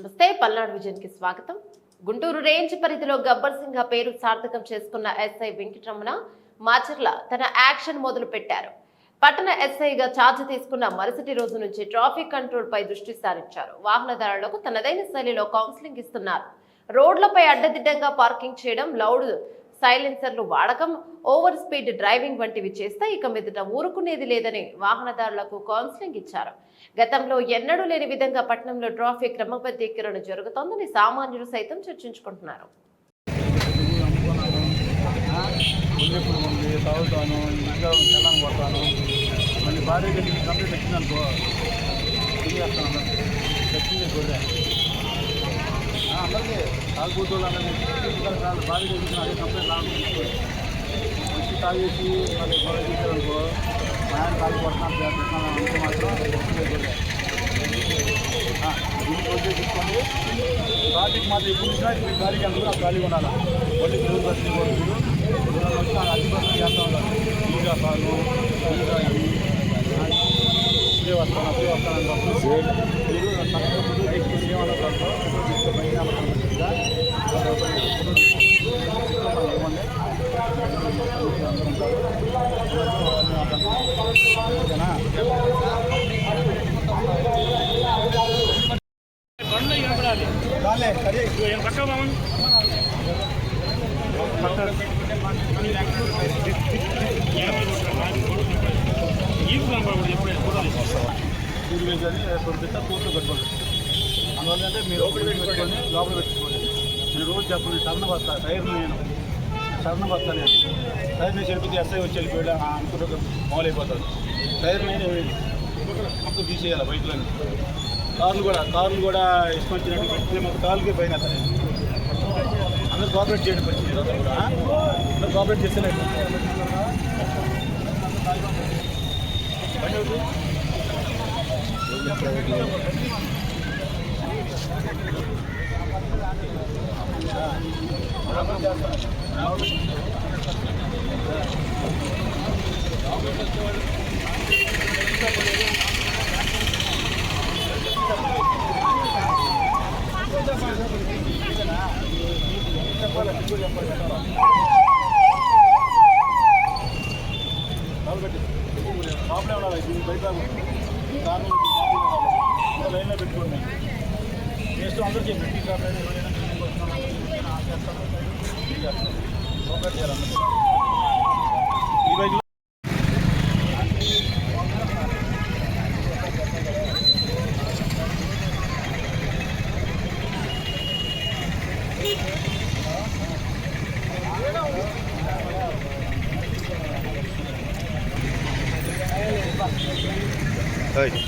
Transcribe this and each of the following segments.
నమస్తే పల్నాడు విజన్కి స్వాగతం. గుంటూరు రేంజ్ పరిధిలో గబ్బర్ సింగ్ పేరు సార్థకం చేసుకున్న ఎస్ఐ వెంకటరమణ మాచర్ల తన యాక్షన్ మొదలు పెట్టారు పట్టణ ఎస్ఐగా ఛార్జ్ తీసుకున్న మరుసటి రోజు నుంచి ట్రాఫిక్ కంట్రోల్ పై దృష్టి సారించారు. వాహనదారులకు తనదైన శైలిలో కౌన్సిలింగ్ ఇస్తున్నారు. రోడ్లపై అడ్డదిడ్డంగా పార్కింగ్ చేయడం లౌడ్ సైలెన్సర్లు వాడకం ఓవర్ స్పీడ్ డ్రైవింగ్ వంటివి చేస్తే ఇక మీదట ఊరుకునేది లేదని వాహనదారులకు కౌన్సిలింగ్ ఇచ్చారు. గతంలో ఎన్నడూ లేని విధంగా పట్టణంలో ట్రాఫిక్ క్రమబద్ధీకరణ జరుగుతోందని సామాన్యులు సైతం చర్చించుకుంటున్నారు. మళ్ళీ భార్య కంప్లీట్ వచ్చిందనుకో అందరికీ తాగుబోతు వాళ్ళందరినీ అదే కంప్లీట్ రావాలి వచ్చి తాగేసి మళ్ళీ గొర్రె తీసారనుకో ఆయన తాగి కొడుతున్నాను అంటే మాత్రం దీనికి వచ్చే తీసుకోండి ట్రాఫిక్ మాత్రం ఎప్పుడు ఉండాలి బస్సు చేస్తూ ఈగా ఈగా ఇది ఇదే వస్తాను అప్పుడే వస్తాను మీరు తక్కువ ముందు తీసుకుని ఏమన్నా ఏమండి ఓకేనా బండ్లు కనపడాలి రాలే సరే ఏం పక్క బామన్ ఈపు కనపడకూడదు ఎప్పుడైనా ఫోటోలు మీరు వేసి పంపిస్తా కూర్చో పెట్టుకోండి అందువల్ల అంటే మీరు లోపల పెట్టుకొని లోపల పెట్టుకోండి నేను రోజు చెప్పండి సరణ బస్తా టైర్ నేను. సరణ బస్తా నేను టైర్ నేను చెడిపితే ఎస్ఐ వచ్చి వెళ్ళిపోయాడు ఆ అనుకుంటే మామూలైపోతాడు టైర్ నేను మొత్తం తీసేయాలి బైక్లని. కార్లు కూడా కార్లు కూడా ఇష్టం వచ్చినట్టు పెట్టి మొత్తం కార్లకే పైన అందరూ కోఆపరేట్ చేయడం కొంచెం అందరూ కూడా అందరూ కోఆపరేట్ చేస్తేనే బండి అవుతుంది ప్రాబ్లం ఉండాలి దీనికి బయట కారణం లైన్లో పెట్టుకోండి నెక్స్ట్ అందరికీ పెట్టి కాబట్టి ఎవరైనా మీటింగ్ వస్తున్నాం, ఆ చేస్తాం, ఇది చేస్తాం. Hey.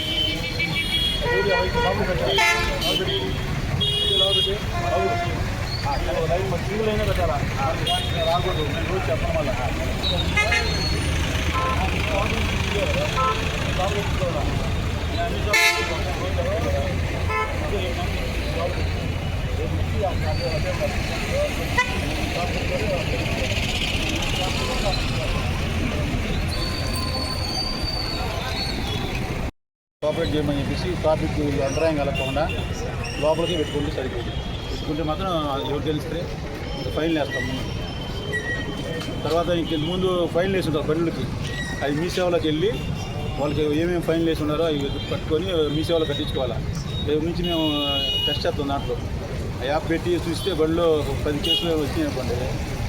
సింగిల్ అయినా పెట్టారా రాకూడదు నేను రోజు చెప్పడం వల్ల కోఆపరేట్ చేయమని చెప్పేసి ట్రాఫిక్ అంతరాయం కలగకుండా లోపలికి పెట్టుకుంటే సరిపోతుంది. పెట్టుకుంటే మాత్రం ఎవరు తెలిస్తే ఇంకా ఫైన్ వేస్తాం తర్వాత ఇంక ముందు ఫైన్ వేసి ఉంటారు బండ్లకి అది మీ సేవలోకి వెళ్ళి వాళ్ళకి ఏమేమి ఫైన్ వేసి ఉన్నారో అవి పట్టుకొని మీ సేవలో కట్టించుకోవాలి. రేపు నుంచి మేము టెస్ట్ చేస్తాం దాంట్లో. ఆ యాప్ పెట్టి చూస్తే బండ్లో ఒక పది కేసులు వచ్చినాయి అనుకోండి.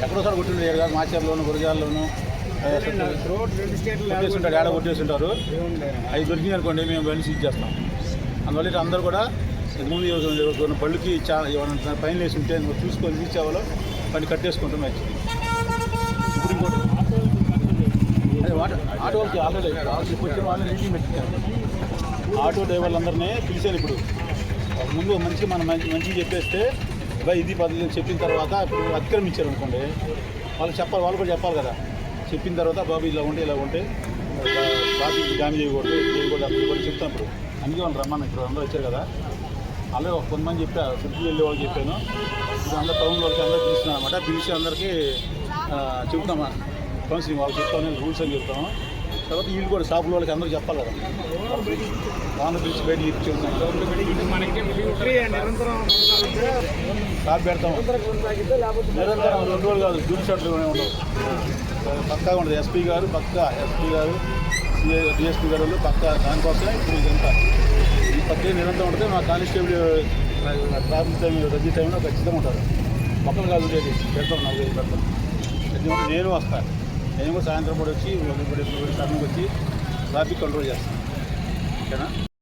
ఎక్కడోసారి కొట్టిండే కాదు మాచర్లోను గురజాల్లోనూ. కొట్టేస్తుంటారు ఏడ కొట్టేస్తుంటారు అవి దొరికింది అనుకోండి మేము వెళ్ళి సీజ్ చేస్తాం. అందువల్ల అందరూ కూడా ఇంతకుముందు కొన్ని బళ్ళుకి చా పైన వేసి ఉంటే చూసుకొని తీసేవాళ్ళు పని కట్టేసుకుంటాం మంచిది ఇప్పుడు ఇంకోటి ఆటో ఆటో ఆల్రెడీ ఆటో వాళ్ళని మీటింగ్ ఆటో డ్రైవర్లందరినీ పిలిచాను ఇప్పుడు. ముందు మంచిగా మనం మంచి మంచిగా చెప్పేస్తే ఇది పద్ధతి అని చెప్పిన తర్వాత ఇప్పుడు అతిక్రమించారు అనుకోండి వాళ్ళు చెప్పాలి వాళ్ళు కూడా చెప్పాలి కదా. చెప్పిన తర్వాత బాబు ఇలా ఉంటే ఇలా ఉంటే ట్రాఫిక్ జామ్ చేయకూడదు చేయకూడదు అప్పుడు కూడా చెప్తాను ఇప్పుడు అందుకే వాళ్ళు రమ్మని ఇప్పుడు అందరూ వచ్చారు కదా. అలాగే ఒక కొంతమంది చెప్పా సిద్ధి వెళ్ళే వాళ్ళు చెప్పాను. ఇప్పుడు అందరూ టౌన్ వాళ్ళకి అందరూ పిలుస్తున్నాను అనమాట పిలిచి అందరికీ చెప్తామా కౌన్సిలింగ్ వాళ్ళకి చెప్తాను రూల్స్ అని చెప్తాము. తర్వాత వీళ్ళు కూడా షాపుల వాళ్ళకి అందరూ చెప్పాలి కదా. వాన పిలిచి బయట చెప్తాను షాప్ పెడతాం. నిరంతరం రెండు రోజులు కాదు డ్యూటీ షాట్లు ఉండవు. పక్కా ఉండదు. ఎస్పీ గారు పక్కా ఎస్పీ గారు డిఎస్పీ గారు వాళ్ళు పక్కా దానికోసమే ఇప్పుడు ఇదంతా ఈ పక్క నిరంతరం ఉంటే మా కానిస్టేబుల్ ట్రాఫిక్ టైం రద్దీ టైంలో ఖచ్చితంగా ఉంటారు. పక్కన కాదు ఉండేది. పెడతాం నాకు పెడతాం. నేను వస్తాను నేను సాయంత్రం కూడా వచ్చి ఇప్పుడు టర్నింగ్ వచ్చి ట్రాఫిక్ కంట్రోల్ చేస్తాను. ఓకేనా?